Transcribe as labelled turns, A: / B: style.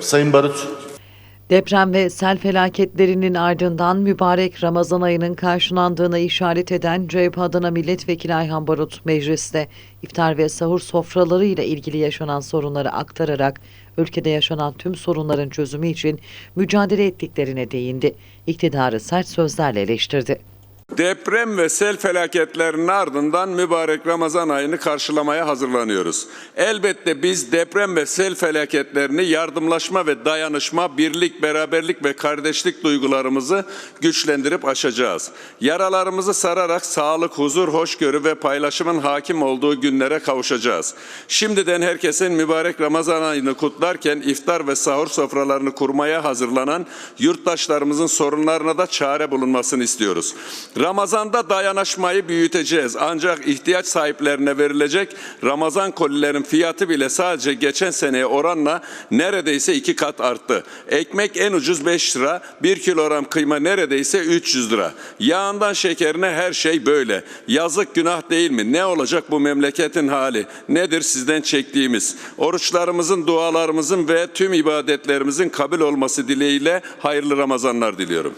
A: Sayın Barut.
B: Deprem ve sel felaketlerinin ardından mübarek Ramazan ayının karşılandığına işaret eden CHP Adana Milletvekili Ayhan Barut mecliste iftar ve sahur sofraları ile ilgili yaşanan sorunları aktararak ülkede yaşanan tüm sorunların çözümü için mücadele ettiklerine değindi. İktidarı sert sözlerle eleştirdi.
C: Deprem ve sel felaketlerinin ardından mübarek Ramazan ayını karşılamaya hazırlanıyoruz. Elbette biz deprem ve sel felaketlerini yardımlaşma ve dayanışma, birlik, beraberlik ve kardeşlik duygularımızı güçlendirip aşacağız. Yaralarımızı sararak sağlık, huzur, hoşgörü ve paylaşımın hakim olduğu günlere kavuşacağız. Şimdiden herkesin mübarek Ramazan ayını kutlarken iftar ve sahur sofralarını kurmaya hazırlanan yurttaşlarımızın sorunlarına da çare bulunmasını istiyoruz. Ramazanda dayanışmayı büyüteceğiz. Ancak ihtiyaç sahiplerine verilecek Ramazan kolilerin fiyatı bile sadece geçen seneye oranla neredeyse iki kat arttı. Ekmek en ucuz 5 lira, 1 kilogram kıyma neredeyse 300 lira. Yağından şekerine her şey böyle. Yazık günah değil mi? Ne olacak bu memleketin hali? Nedir sizden çektiğimiz? Oruçlarımızın, dualarımızın ve tüm ibadetlerimizin kabul olması dileğiyle hayırlı Ramazanlar diliyorum.